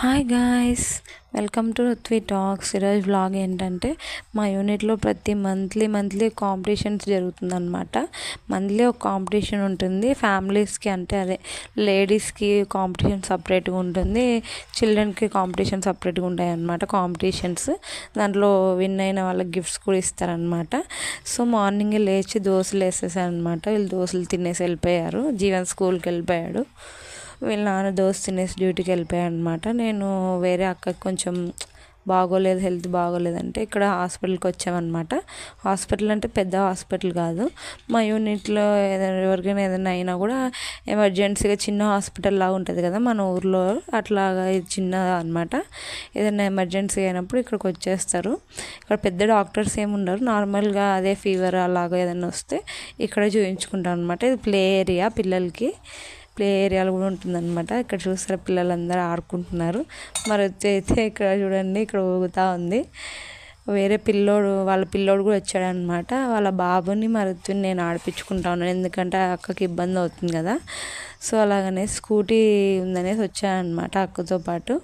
Hi guys welcome to Ruthvi talks ఈరోజు vlog ఏంటంటే మా యూనిట్లో ప్రతి మంత్లీ మంత్లీ కాంపిటీషన్స్ జరుగుతుందన్నమాట. మంత్లీ ఒక కాంపిటీషన్ ఉంటుంది. ఫ్యామిలీస్కి అంటే అదే లేడీస్కి కాంపిటీషన్ సపరేట్గా ఉంటుంది. చిల్డ్రన్కి కాంపిటీషన్ సపరేట్గా ఉంటాయి అన్నమాట కాంపిటీషన్స్ దాంట్లో విన్ అయిన వాళ్ళకి గిఫ్ట్స్ కూడా ఇస్తారనమాట సో మార్నింగే లేచి దోశలు వేసేసారనమాట వీళ్ళు దోశలు తినేసి వెళ్ళిపోయారు. జీవన్ స్కూల్కి వెళ్ళిపోయాడు. వీళ్ళ నాన్న దోశ తినేసి డ్యూటీకి వెళ్ళిపోయాడు అనమాట నేను వేరే అక్కకి కొంచెం బాగోలేదు హెల్త్ బాగోలేదంటే ఇక్కడ హాస్పిటల్కి వచ్చామన్నమాట హాస్పిటల్ అంటే పెద్ద హాస్పిటల్ కాదు. మా యూనిట్లో ఏదైనా ఎవరికైనా ఏదైనా అయినా కూడా ఎమర్జెన్సీగా చిన్న హాస్పిటల్ లాగా ఉంటుంది కదా మన ఊర్లో. అట్లాగా ఇది చిన్న అనమాట ఏదైనా ఎమర్జెన్సీ అయినప్పుడు ఇక్కడికి వచ్చేస్తారు. ఇక్కడ పెద్ద డాక్టర్స్ ఏమి ఉండరు. నార్మల్గా అదే ఫీవర్ అలాగా ఏదైనా వస్తే ఇక్కడే చూపించుకుంటాం అనమాట ఇది ప్లే ఏరియా పిల్లలకి. ప్లే ఏరియాలు కూడా ఉంటుందన్నమాట. ఇక్కడ చూస్తారు పిల్లలందరూ ఆడుకుంటున్నారు. మరి అయితే ఇక్కడ చూడండి ఇక్కడ ఊగుతూ ఉంది. వేరే పిల్లోడు వాళ్ళ పిల్లోడు కూడా వచ్చాడనమాట వాళ్ళ బాబుని మరి నేను ఆడిపించుకుంటా ఉన్నాను. ఎందుకంటే అక్కకి ఇబ్బంది అవుతుంది కదా. సో అలాగనే స్కూటీ ఉందనేసి వచ్చానమాట అక్కతో పాటు.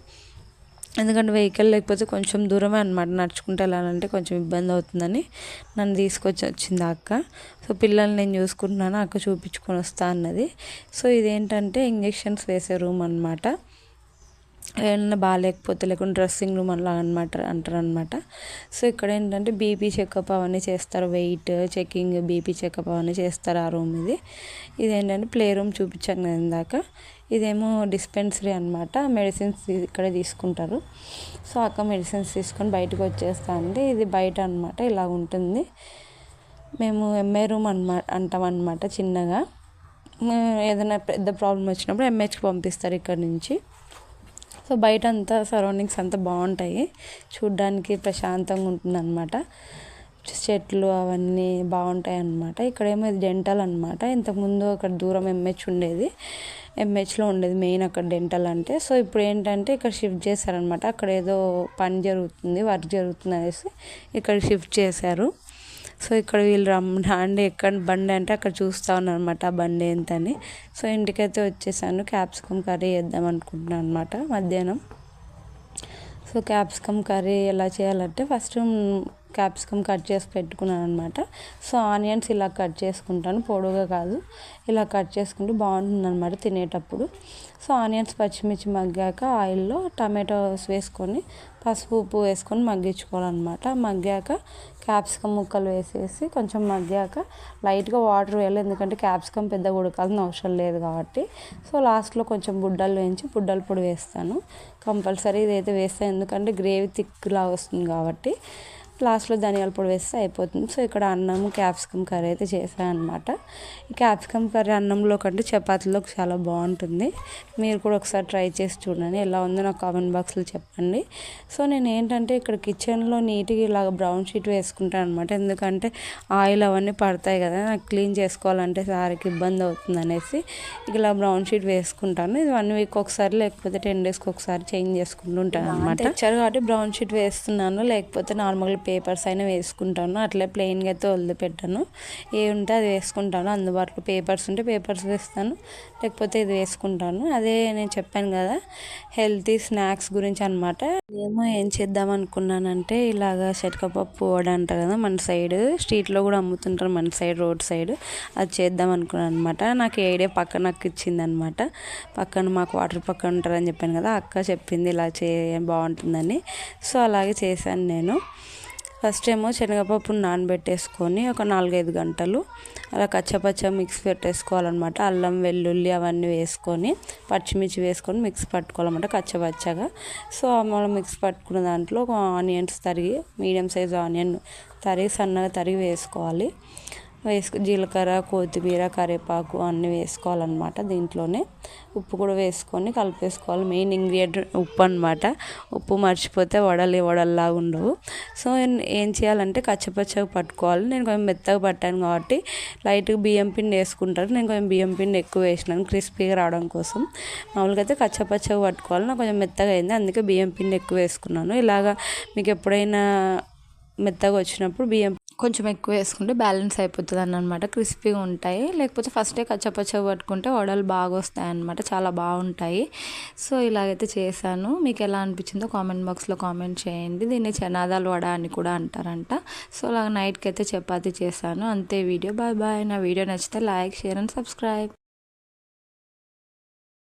ఎందుకంటే వెహికల్ లేకపోతే కొంచెం దూరమే అనమాట నడుచుకుంటూ వెళ్ళాలంటే కొంచెం ఇబ్బంది అవుతుందని నన్ను తీసుకొచ్చి వచ్చింది అక్క. సో పిల్లల్ని నేను చూసుకుంటున్నాను అక్క చూపించుకొని వస్తా అన్నది. సో ఇదేంటంటే ఇంజెక్షన్స్ వేసే రూమ్ అనమాట ఏమన్నా బాగాలేకపోతే లేకుంటే డ్రెస్సింగ్ రూమ్ అలా అనమాట అంటారు అనమాట సో ఇక్కడ ఏంటంటే బీపీ చెకప్ అవన్నీ చేస్తారు వెయిట్ చెకింగ్ బీపీ చెకప్ అవన్నీ చేస్తారు ఆ రూమ్ ఇది. ఇదేంటంటే ప్లే రూమ్ చూపించాను నేను ఇందాక. ఇదేమో డిస్పెన్సరీ అనమాట మెడిసిన్స్ ఇక్కడే తీసుకుంటారు. సో అక్క మెడిసిన్స్ తీసుకొని బయటకు వచ్చేస్తా అండి ఇది బయట అనమాట ఇలా ఉంటుంది. మేము ఎంఏ రూమ్ అనమా అంటాం అనమాట చిన్నగా. ఏదైనా పెద్ద ప్రాబ్లం వచ్చినప్పుడు ఎంహెచ్కి పంపిస్తారు ఇక్కడ నుంచి. సో బయట అంతా సరౌండింగ్స్ అంతా బాగుంటాయి. చూడ్డానికి ప్రశాంతంగా ఉంటుంది అనమాట చెట్లు అవన్నీ బాగుంటాయి అన్నమాట ఇక్కడేమో ఇది డెంటల్ అనమాట ఇంతకుముందు అక్కడ దూరం ఎంహెచ్ ఉండేది. ఎంహెచ్లో ఉండేది మెయిన్ అక్కడ డెంటల్ అంటే. సో ఇప్పుడు ఏంటంటే ఇక్కడ షిఫ్ట్ చేశారనమాట అక్కడ ఏదో పని జరుగుతుంది వర్క్ జరుగుతుంది అనేసి ఇక్కడ షిఫ్ట్ చేశారు. సో ఇక్కడ వీళ్ళు రమ్మండి ఎక్కడ బండి అంటే అక్కడ చూస్తూ ఉన్నారు అనమాట ఆ బండి ఏంటని. సో ఇంటికైతే వచ్చేసాను. క్యాప్సికమ్ కర్రీ చేద్దాం అనుకుంటున్నాను అనమాట మధ్యాహ్నం. సో క్యాప్సికమ్ కర్రీ ఎలా చేయాలంటే ఫస్ట్ క్యాప్సికమ్ కట్ చేసి పెట్టుకున్నాను అనమాట సో ఆనియన్స్ ఇలా కట్ చేసుకుంటాను. పొడుగా కాదు. ఇలా కట్ చేసుకుంటే బాగుంటుంది అనమాట తినేటప్పుడు. సో ఆనియన్స్ పచ్చిమిర్చి మగ్గాక ఆయిల్లో టమాటోస్ వేసుకొని పసుపు ఉప్పు వేసుకొని మగ్గించుకోవాలన్నమాట. మగ్గాక క్యాప్సికమ్ ముక్కలు వేసేసి కొంచెం మగ్గాక లైట్గా వాటర్ వేయాలి. ఎందుకంటే క్యాప్సికమ్ పెద్ద ఉడకాల్సిన అవసరం లేదు కాబట్టి. సో లాస్ట్లో కొంచెం బుడ్డలు వేయించి బుడ్డల పొడి వేస్తాను. కంపల్సరీ ఇదైతే వేస్తాను ఎందుకంటే గ్రేవీ థిక్లా వస్తుంది కాబట్టి. లాస్ట్లో ధనియాల పొడి వేస్తే అయిపోతుంది. సో ఇక్కడ అన్నం క్యాప్సికమ్ కర్రీ అయితే చేశాను అనమాట ఈ క్యాప్సికమ్ కర్రీ అన్నంలో కంటే చపాతీలోకి చాలా బాగుంటుంది. మీరు కూడా ఒకసారి ట్రై చేసి చూడండి. ఎలా ఉందో నాకు కామెంట్ బాక్స్లో చెప్పండి. సో నేను ఏంటంటే ఇక్కడ కిచెన్లో నీట్గా ఇలాగ బ్రౌన్ షీట్ వేసుకుంటాను అనమాట. ఎందుకంటే ఆయిల్ అవన్నీ పడతాయి కదా నాకు క్లీన్ చేసుకోవాలంటే సారికి ఇబ్బంది అవుతుంది అనేసి ఇలా బ్రౌన్ షీట్ వేసుకుంటాను. ఇది వన్ వీక్ ఒకసారి లేకపోతే టెన్ డేస్కి ఒకసారి చేంజ్ చేసుకుంటూ ఉంటాను అనమాట. కాబట్టి బ్రౌన్ షీట్ వేస్తున్నాను. లేకపోతే నార్మల్గా పేపర్స్ అయినా వేసుకుంటాను. అట్లే ప్లెయిన్గా అయితే వదిలిపెట్టాను. ఏ ఉంటే అది వేసుకుంటాను. అందుబాటులో పేపర్స్ ఉంటే పేపర్స్ వేస్తాను. లేకపోతే ఇది వేసుకుంటాను. అదే నేను చెప్పాను కదా హెల్తీ స్నాక్స్ గురించి అనమాట ఏమో ఏం చేద్దాం అనుకున్నానంటే ఇలాగా శనగపప్పు వడ అంటారు కదా మన సైడ్ స్ట్రీట్లో కూడా అమ్ముతుంటారు మన సైడ్ రోడ్ సైడ్. అది చేద్దాం అనుకున్నాను అనమాట నాకు ఐడియా పక్కన నాకు ఇచ్చింది అనమాట పక్కన మాకు వాటర్ పక్కన ఉంటారని చెప్పాను కదా అక్క చెప్పింది ఇలా చే బాగుంటుందని. సో అలాగే చేశాను నేను. ఫస్ట్ ఏమో శనగపప్పును నానబెట్టేసుకొని ఒక నాలుగైదు గంటలు అలా కచ్చపచ్చ మిక్స్ పెట్టేసుకోవాలన్నమాట. అల్లం వెల్లుల్లి అవన్నీ వేసుకొని పచ్చిమిర్చి వేసుకొని మిక్స్ పట్టుకోవాలన్నమాట కచ్చపచ్చగా. సో మనం మిక్స్ పట్టుకున్న దాంట్లో ఆనియన్స్ తరిగి మీడియం సైజ్ ఆనియన్ తరిగి సన్నగా తరిగి వేసుకోవాలి. వేసుకు జీలకర్ర కొత్తిమీర కరివేపాకు అన్నీ వేసుకోవాలన్నమాట దీంట్లోనే. ఉప్పు కూడా వేసుకొని కలిపేసుకోవాలి. మెయిన్ ఇంగ్రీడియంట్ ఉప్పు అనమాట ఉప్పు మర్చిపోతే వడలు వడల్లాగా ఉండవు. సో ఏం చేయాలంటే కచ్చపచ్చగా పట్టుకోవాలి. నేను కొంచెం మెత్తగా పట్టాను కాబట్టి లైట్గా బియ్యం పిండి వేసుకుంటారు. నేను కొంచెం బియ్యం పిండి ఎక్కువ వేసినాను క్రిస్పీగా రావడం కోసం. మామూలుగా అయితే కచ్చపచ్చగా పట్టుకోవాలి. నాకు కొంచెం మెత్తగా అయింది. అందుకే బియ్యం పిండి ఎక్కువ వేసుకున్నాను. ఇలాగా మీకు ఎప్పుడైనా మెత్తగా వచ్చినప్పుడు బియ్యం కొంచెం ఎక్కువ వేసుకుంటే బ్యాలెన్స్ అయిపోతుంది అన్నమాట క్రిస్పీగా ఉంటాయి. లేకపోతే ఫస్టే కచ్చపచ్చగా పట్టుకుంటే వడలు బాగా వస్తాయి అన్నమాట చాలా బాగుంటాయి. సో ఇలాగైతే చేశాను. మీకు ఎలా అనిపించిందో కామెంట్ బాక్స్లో కామెంట్ చేయండి. దీన్ని చనాదాల వడ అని కూడా అంటారంట. సో అలాగ నైట్కి అయితే చపాతీ చేశాను. అంతే వీడియో. Bye bye. నా వీడియో నచ్చితే లైక్ షేర్ అండ్ సబ్స్క్రైబ్.